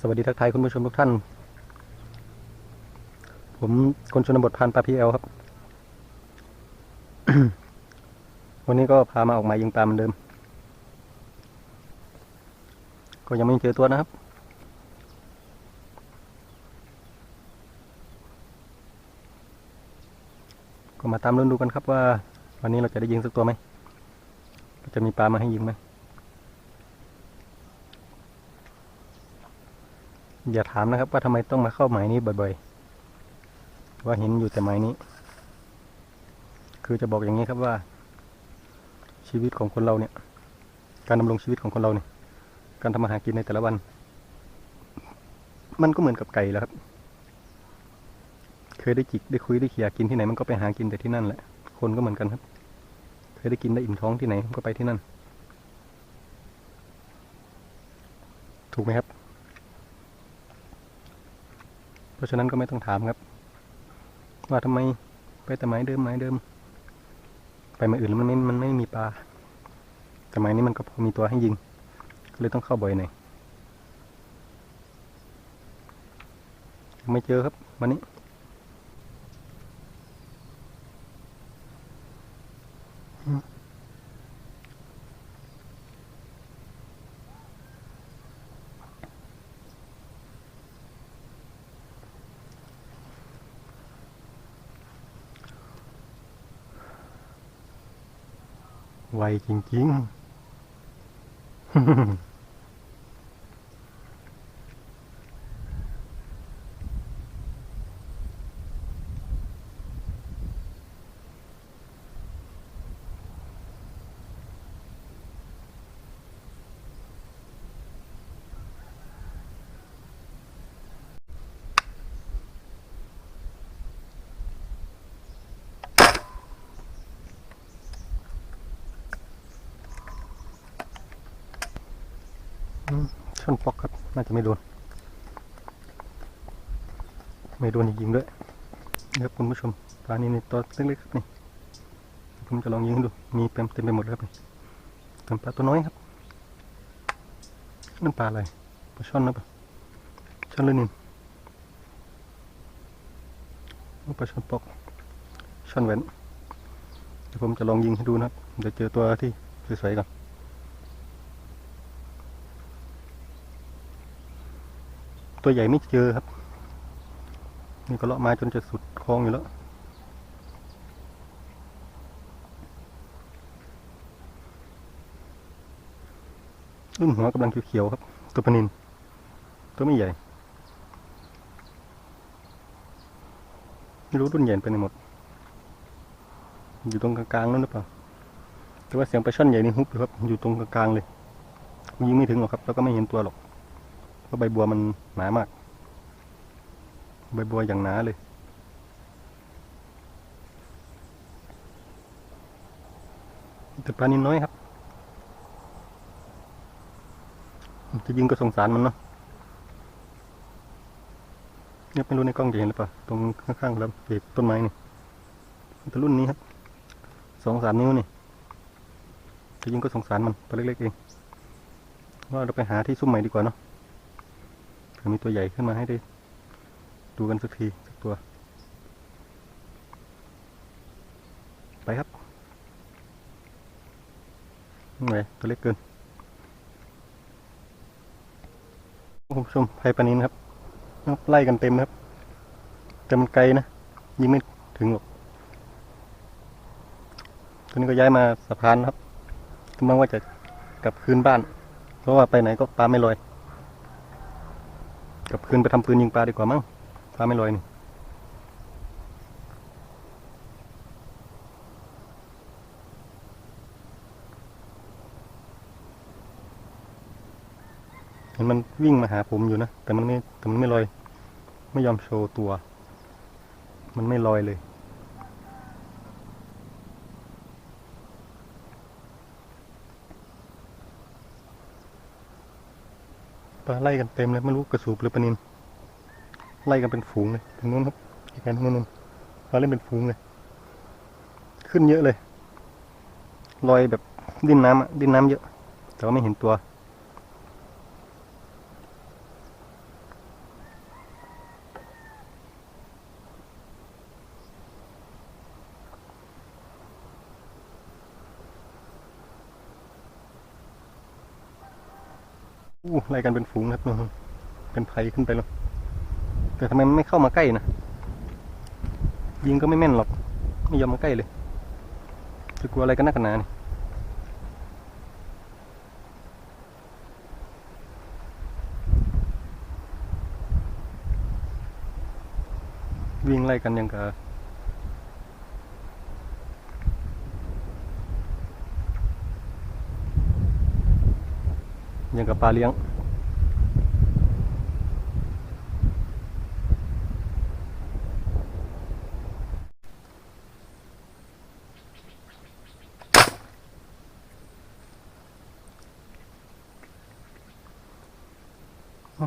สวัสดีทักทายคุณผู้ชมทุกท่าน ผมคนชนบทพันปลาพีเอลครับ วันนี้ก็พามาออกมายิงปลาเหมือนเดิม ก็ยังไม่เจอตัวนะครับ ก็มาตามลุ้นดูกันครับว่า วันนี้เราจะได้ยิงสักตัวไหมจะมีปลามาให้ยิงไหม อย่าถามนะครับว่าทำไมต้องมาเข้าหมายนี้บ่อยๆ ว่าเห็นอยู่แต่หมายนี้ คือจะบอกอย่างนี้ครับว่า ชีวิตของคนเราเนี่ย การดำรงชีวิตของคนเราเนี่ย การทำมาหากินในแต่ละวัน มันก็เหมือนกับไก่แล้วครับ เคยได้จิกได้คุยได้เขี่ยกินที่ไหนมันก็ไปหากินแต่ที่นั่นแหละ คนก็เหมือนกันครับ เคยได้กินได้อิ่มท้องที่ไหนก็ไปที่นั่น ถูกไหมครับ เพราะฉะนั้นก็ไม่ต้องถามครับ ว่าทำไมไปแต่ไม้เดิมไม้เดิม ไปไม้อื่นแล้วมันไม่มันไม่มีปลาแต่ไม้นี้มันก็พอมีตัวให้ยิงก็เลยต้องเข้าบ่อยหน่อยไม่เจอครับวันนี้ ไวจ ชนปอกครับ น่าจะไม่โดน ไม่โดนจริงด้วยนี่ครับคุณผู้ชมปลานี่ในตัวเล็กๆครับนี่ผมจะลองยิงให้ดู มีเต็มเต็มไปหมดครับนี่เป็นปลาตัวน้อยครับ นั่นปลาอะไรปลาช่อนนะปะช่อนเลยนินปลาช่อนปอกช่อนแหวนเดี๋ยวผมจะลองยิงให้ดูนะครับ เดี๋ยวเจอตัวที่สวยๆก่อน ตัวใหญ่ไม่เจอครับ นี่ก็เลาะมาจนจะสุดคลองอยู่แล้ว รุ่นหัวกำลังเขียวๆครับ ตัวปนิน ตัวไม่ใหญ่ ไม่รู้รุ่นใหญ่เป็นไหนหมด อยู่ตรงกลางๆนั่นหรือเปล่า แต่ว่าเสียงปลาช่อนใหญ่นี่ฮุบอยู่ครับ อยู่ตรงกลางๆเลย ยิงไม่ถึงหรอกครับ แล้วก็ไม่เห็นตัวหรอก เพราะใบบัวมันหนามาก ใบบัวอย่างหนาเลย แต่ปลานินน้อยครับจะยิงก็สงสารมันเนาะเนี่ยไม่รู้ในกล้องจะเห็นหรือเปล่า ตรงข้างๆแล้วเศษต้นไม้นี่แต่รุ่นนี้ครับสองสามนิ้วนี่จะยิงก็สงสารมันตัวเล็กๆเองว่าเราไปหาที่ซุ่มใหม่ดีกว่าเนาะ เผื่อมีตัวใหญ่ขึ้นมาให้ได้ ดูกันสักทีสักตัว ไปครับไงตัวเล็กเกินคุณผู้ชมไพปานินครับไล่กันเต็มครับแต่มันไกลนะยิงไม่ถึงหรอกตัวนี้ก็ย้ายมาสะพานครับกำลังว่าจะกลับคืนบ้าน เพราะว่าไปไหนก็ปลาไม่ลอย กับคืนไปทำปืนยิงปลาดีกว่ามั้งปลาไม่ลอยนี่เห็นมันวิ่งมาหาผมอยู่นะ แต่มันไม่แต่มันไม่ลอย ไม่ยอมโชว์ตัว มันไม่ลอยเลย ปลาไล่กันเต็มเลยไม่รู้กระสูบหรือปลานินไล่กันเป็นฝูงเลยตรงนู้นครับอีกอันนู้นปลาเล่นเป็นฝูงเลย ขึ้นเยอะเลยลอยแบบดิ้นน้ำอะดิ้นน้ำเยอะ แต่ว่าไม่เห็นตัว อู้ไล่กันเป็นฝูงนะครับนู่นเป็นไพขึ้นไปแล้ว แต่ทำไมมันไม่เข้ามาใกล้นะ ยิงก็ไม่แม่นหรอก ไม่ยอมมาใกล้เลย จะกลัวอะไรกันนักกันหนานี่วิ่งไล่กันยังกะ ยังกับปลาเลี้ยง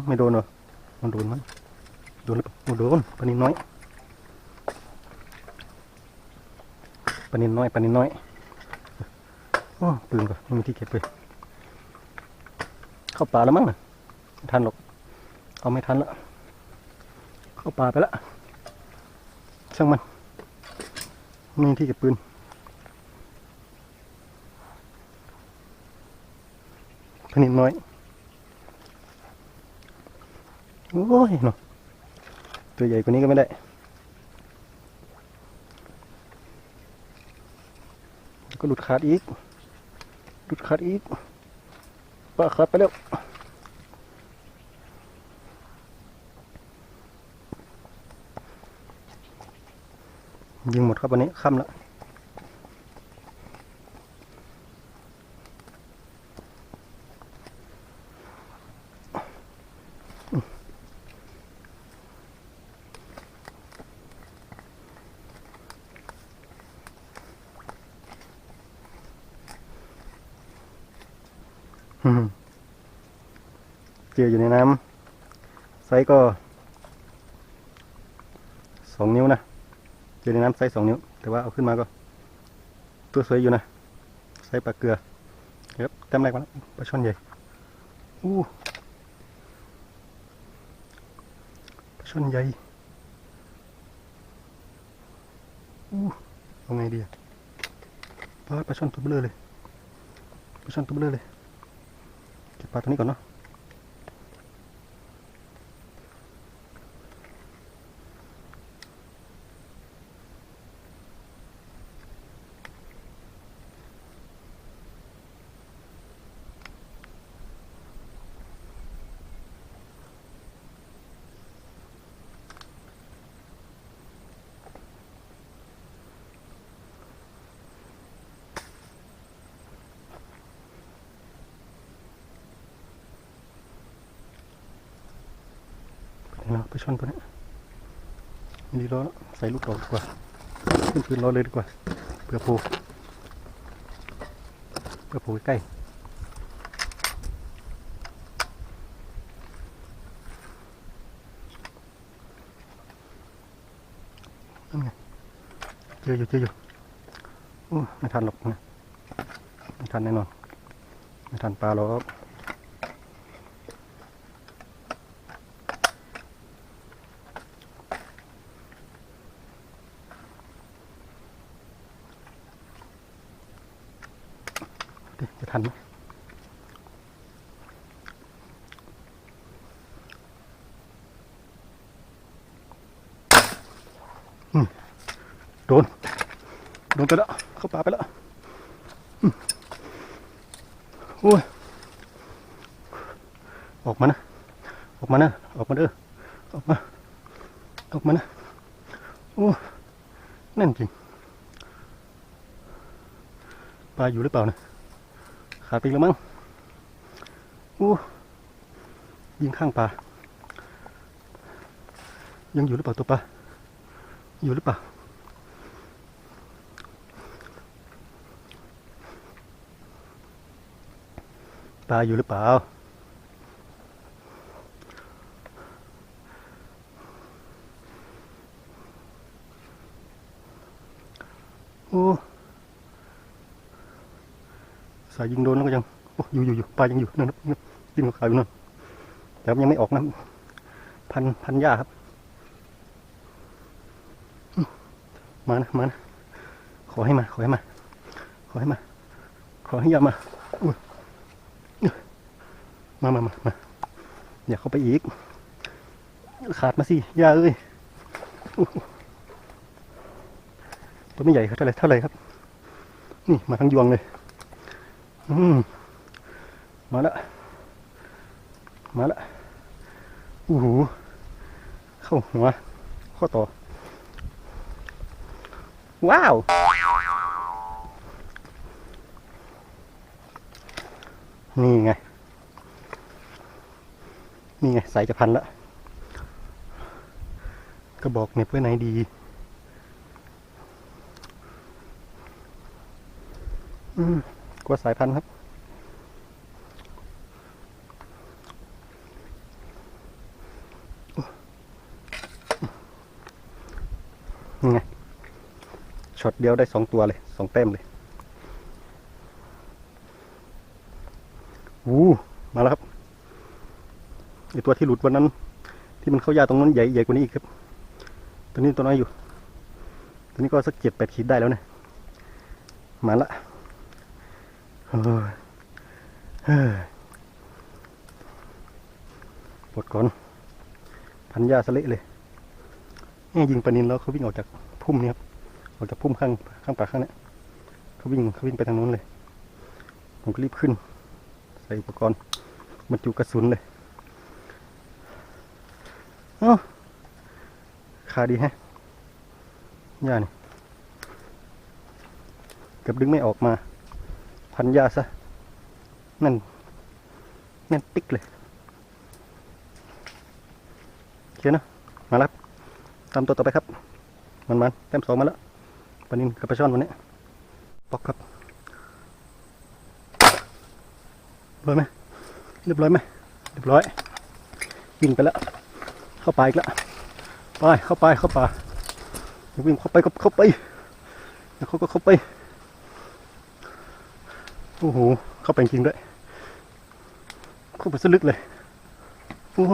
ไม่โดนหรอมันโดนมั้ยโดนหรือเปล่าโอ้โดนปลานินน้อยปลานินน้อยปลานินน้อย โอ้ปืนก่อนไม่มีที่เก็บเลย เข้าป่าแล้วมั้งนะไม่ทันหรอกเอาไม่ทันละเข้าป่าไปละช่างมันไม่มีที่เก็บปืนปลานินน้อย โอ้ยเนาะตัวใหญ่กว่านี้ก็ไม่ได้ ก็หลุดขาดอีก หลุดขาดอีก ปลาขาดไปเร็วยิงหมดครับวันนี้ค่ำแล้ว อืม เจออยู่ในน้ำไซส์ก็สองนิ้วนะเจอในน้ำไซส์สองนิ้ว แต่ว่าเอาขึ้นมาก็ ตัวสวยอยู่นะไซส์ปลาเกลือครับแต้มแรกมาแล้วปลาช่อนใหญ่อู้ปลาช่อนใหญ่อู้เอาไงดีอะปลาปลาช่อนตัวเบลอเลยปลาช่อนตัวเบลอเลยเก็บปลาตัวนี้ก่อนเนาะ ไปช่อนตัวนี้ไม่ดีรอแล้วใส่ลูกดอกดีกว่าขึ้นพื้นรอเลยดีกว่าเพื่อปูเพื่อปูใกล้นั่นไงเจออยู่เจออยู่โอ้ไม่ทันหรอกนะไม่ทันแน่นอนไม่ทันปลาหรอก ดิจะทันไหมอืม โดน โดนไปแล้ว เข้าป่าไปแล้วอืมโอ้ย ออกมานะ ออกมานะ ออกมาเด้อ ออกมา ออกมานะ โอ้แน่นจริง ปลาอยู่หรือเปล่านะ ขาดไปแล้วมั้งอู้ยิงข้างปลายังอยู่หรือเปล่าตัวปลาอยู่หรือเปล่าปลาอยู่หรือเปล่าโอ้ายยิงโดนแล้วก็ยังอยู่อยู่อยู่ปลายังอยู่นั่นนะดิ้นขาวๆอยู่นั่นแต่มันยังไม่ออกนะพันพันหญ้าครับ มานะมานะขอให้มา ขอให้มา ขอให้มา ขอให้หญ้ามามามามามาอย่าเข้าไปอีก ขาดมาสิยาเอ้ยตัวไม่ใหญ่ครับเท่าไรเท่าไรครับ นี่มาทั้งยวงเลย มมาละ มาละอู้หูเข้าหัว ข้อต่อ ว้าว นี่ไง นี่ไง สายจะพันละก็บอกเน็บไว้ไหนดีอืม กลัวสายพันธุ์ครับ นี่ไง ช็อตเดียวได้สองตัวเลย สองแต้มเลยอู้มาแล้วครับไอตัวที่หลุดวันนั้น ที่มันเข้ายาตรงนั้นใหญ่ใหญ่กว่านี้อีกครับ ตัวนี้ตัวน้อยอยู่ ตัวนี้ก็สักเจ็ดแปดขีดได้แล้วนะ มาละ ปลดก่อน พันยาสเละเลยนี่ยิงปานินแล้วเขาวิ่งออกจากพุ่มนี่ครับ ออกจากพุ่มข้างข้างป่าข้างนี้เขาวิ่งเขาวิ่งไปทางนู้นเลย ผมก็รีบขึ้น ใส่อุปกรณ์บรรจุกระสุนเลยเอ้าขาดีแฮะย่านี่เกือบดึงไม่ออกมา พันยาซะนั่นนั่นติ๊กเลยโอเคนะมาแล้วตามตัวต่อไปครับ มันมันๆแต้มสองมาแล้วปนินกับปลาช่อนวันนี้ปอกครับเรียบร้อยไหมเรียบร้อยไหมเรียบร้อยวิ่งไปแล้ว เข้าไปอีกแล้วไปเข้าไปเข้าป่าวิ่งเข้าไปเข้าไปแล้วเขาก็เข้าไป โอ้โห เข้าไปจริงด้วยเข้าไปสลึกเลย โอ้โห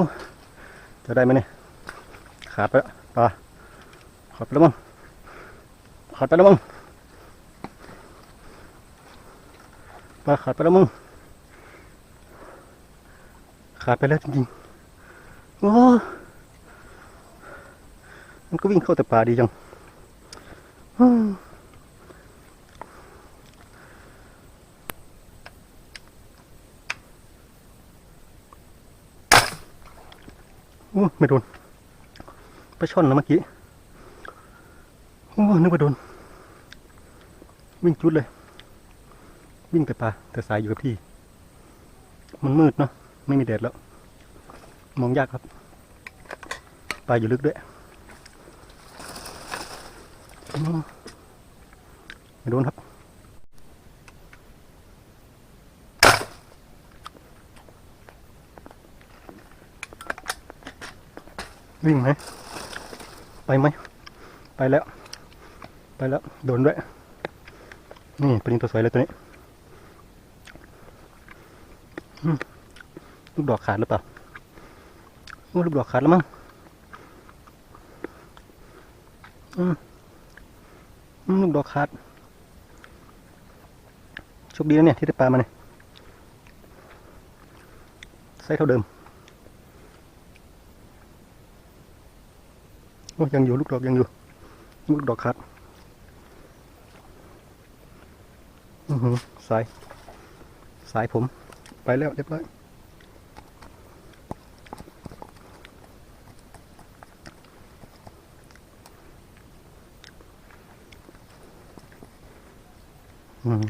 จะได้ไหมเนี่ย ขาดไปแล้วปลาขาดไปแล้วมั้งขาดไปแล้วมั้งปลาขาดไปแล้วมั้งขาดไปแล้วจริงๆ โอ้มันก็วิ่งเข้าแต่ป่าดีจังอืมโอ้ ไม่โดนไปช่อนแล้วเมื่อกี้โอ้นึกว่าโดน วิ่งจุดเลย วิ่งแต่ป่าแต่สายอยู่กับที่ มันมืดเนาะไม่มีแดดแล้ว มองยากครับปลาอยู่ลึกด้วยไม่โดนครับ วิ่งไหม ไปไหม ไปแล้ว ไปแล้ว โดนด้วย นี่ปลานินตัวสวยเลยตัวนี้ลูกดอกขาดหรือเปล่าโอ้ลูกดอกขาดแล้วมั้งอืมลูกดอกขาดโชคดีนะเนี่ยที่ได้ปลามาเนี่ยไซส์เท่าเดิมโอ้ ยังอยู่ลูกดอกยังอยู่ลูกดอกขาดอือหือสาย สายผม ไปแล้วเรียบร้อยอืม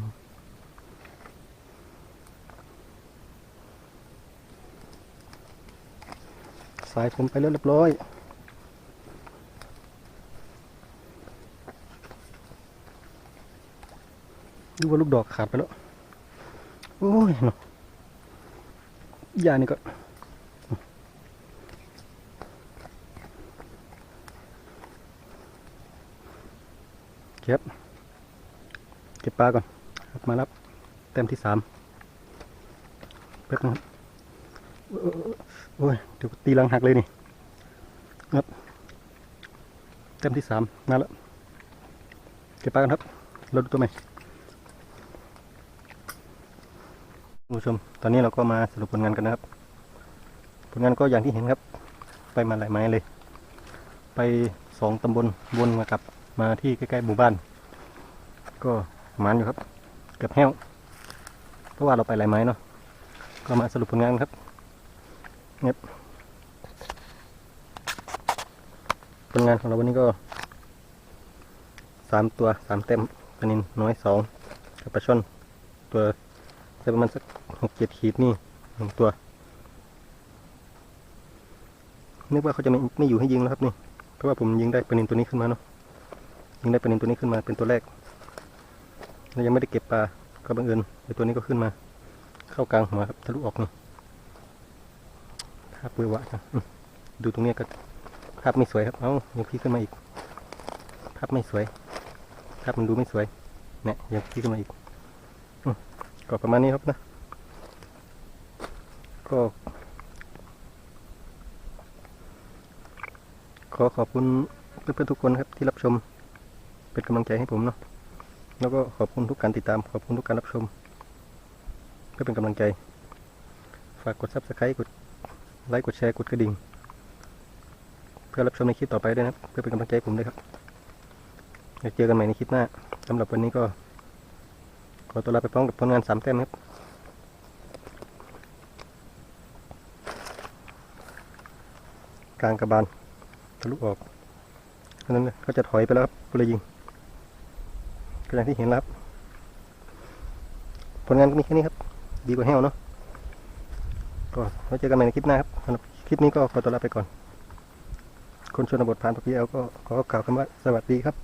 สายผมไปแล้วเรียบร้อย ดูว่าลูกดอกขาดไปแล้ว โอ้ยเนาะยานี่ก็เก็บ เก็บปลาก่อนรับมารับ เต็มที่สามเป๊กนะครับโอ้ย เดี๋ยวตีลังหักเลยนี่ครับเต็มที่สามมาแล้ว เก็บปลากันครับ เราดูตัวใหม่ คุณ ผู้ชม ตอนนี้เราก็มาสรุปผลงานกันนะครับ ผลงานก็อย่างที่เห็นครับ ไปมาหลายไม้เลย ไปสองตำบลวนมากลับมาที่ใกล้ๆหมู่บ้าน ก็หมานอยู่ครับ เกือบแห้ว เพราะว่าเราไปหลายไม้เนาะ ก็มาสรุปผลงานครับเงียบผลงานของเราวันนี้ก็สามตัวสามเต็มปนินน้อยสองกับปลาช่อนตัว ใส่ประมาณสักหกเจ็ดขีดนี่หนึ่งตัวนึกว่าเขาจะไม่ไม่อยู่ให้ยิงแล้วครับนี่เพราะว่าผมยิงได้ปลานินตัวนี้ขึ้นมาเนาะยิงได้ปลานินตัวนี้ขึ้นมาเป็นตัวแรกแล้วยังไม่ได้เก็บปลาก็บังเอิญไอ้ตัวนี้ก็ขึ้นมา เข้ากลางหัวครับทะลุออกนี่ภาพเวอร์วะจังดูตรงนี้ก็ภาพไม่สวยครับ เอ้ายังพี่ขึ้นมาอีก ภาพไม่สวย ภาพมันดูไม่สวยเนี่ยยังพี่ขึ้นมาอีก ก็ประมาณนี้ครับนะ ก็ขอขอบคุณเพื่อนๆทุกคนครับที่รับชม เป็นกำลังใจให้ผมเนาะแล้วก็ขอบคุณทุกการติดตามขอบคุณทุกการรับชม เพื่อเป็นกำลังใจ ฝากกด subscribe กดไลค์กดแชร์กดกระดิ่ง เพื่อรับชมในคลิปต่อไปด้วยนะเพื่อเป็นกำลังใจให้ผมด้วยครับเดี๋ยวเจอกันใหม่ในคลิปหน้าสำหรับวันนี้ก็ ขอตัวลาไปพร้อมกับผลงานสามแต้มครับกลางกระบาลทะลุออกเพราะนั้นเขาจะถอยไปแล้วครับก็เลยยิงก็อย่างที่เห็นแล้วครับผลงานก็มีแค่นี้ครับ ดีกว่าแห้วเนาะก็ไว้เจอกันใหม่ในคลิปหน้าครับสำหรับคลิปนี้ก็ขอตัวลาไปก่อน คนชนบทผ่านปะพีเอลก็ขอกล่าวคำว่าสวัสดีครับ